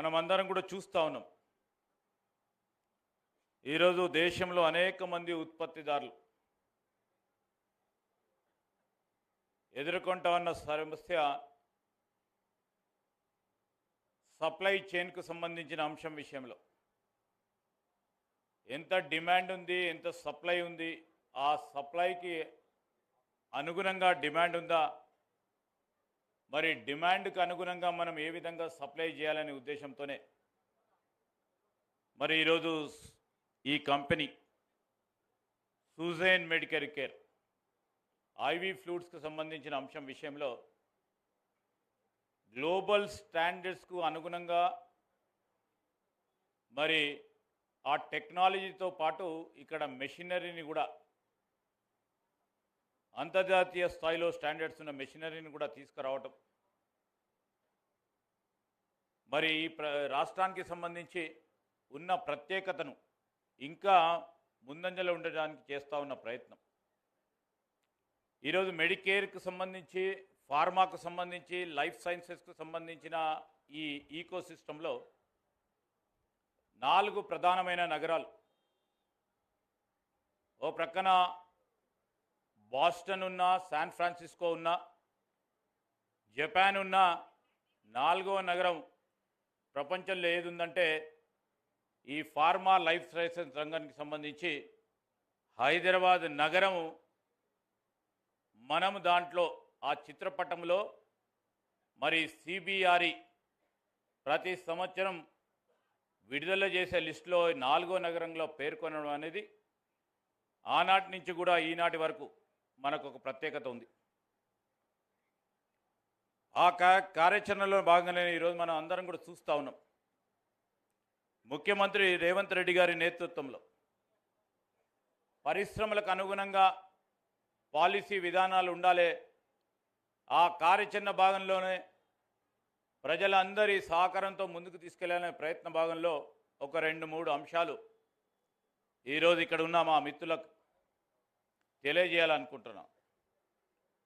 మనం అందరం కూడా చూస్తూ ఉన్నాం. ఈరోజు దేశంలో అనేక మంది ఉత్పత్తిదారులు ఎదుర్కొంటా ఉన్న సమస్య సప్లై చైన్కు సంబంధించిన అంశం విషయంలో. ఎంత డిమాండ్ ఉంది ఎంత సప్లై ఉంది ఆ సప్లైకి అనుగుణంగా డిమాండ్ ఉందా మరి డిమాండ్కి అనుగుణంగా మనం ఏ విధంగా సప్లై చేయాలనే ఉద్దేశంతోనే. మరి ఈరోజు ఈ కంపెనీ సూజైన్ మెడికల్ కేర్ ఐవి ఫ్లూడ్స్కి సంబంధించిన అంశం విషయంలో గ్లోబల్ స్టాండర్డ్స్కు అనుగుణంగా మరి ఆ టెక్నాలజీతో పాటు ఇక్కడ మెషినరీని కూడా అంతర్జాతీయ స్థాయిలో స్టాండర్డ్స్ ఉన్న మెషినరీని కూడా తీసుకురావటం. మరి ఈ ప్ర రాష్ట్రానికి సంబంధించి ఉన్న ప్రత్యేకతను ఇంకా ముందంజలో ఉండడానికి చేస్తూ ఉన్న ప్రయత్నం. ఈరోజు మెడికేర్కు సంబంధించి ఫార్మాకు సంబంధించి లైఫ్ సైన్సెస్కు సంబంధించిన ఈ ఈకో సిస్టంలో నాలుగు ప్రధానమైన నగరాలు. ఓ ప్రక్కన బాస్టన్ ఉన్న శాన్ ఫ్రాన్సిస్కో ఉన్న జపాన్ ఉన్న నాలుగవ నగరం ప్రపంచంలో ఏది ఉందంటే ఈ ఫార్మా లైఫ్ సైన్స్ రంగానికి సంబంధించి హైదరాబాద్ నగరము మనము దాంట్లో ఆ చిత్రపటంలో మరి సిబిఆర్ఈ ప్రతి సంవత్సరం విడుదల చేసే లిస్టులో నాలుగో నగరంలో పేర్కొనడం అనేది ఆనాటి నుంచి కూడా ఈనాటి వరకు మనకు ఒక ప్రత్యేకత ఉంది. ఆ కా కార్యాచరణలో భాగంగానే ఈరోజు మనం అందరం కూడా చూస్తూ ఉన్నాం. ముఖ్యమంత్రి రేవంత్ రెడ్డి గారి నేతృత్వంలో పరిశ్రమలకు అనుగుణంగా పాలసీ విధానాలు ఉండాలి ఆ కార్యాచరణ భాగంలోనే ప్రజలందరి సహకారంతో ముందుకు తీసుకెళ్ళాలనే ప్రయత్న భాగంలో ఒక రెండు మూడు అంశాలు ఈరోజు ఇక్కడ ఉన్న మా మిత్రులకు తెలియజేయాలనుకుంటున్నాం.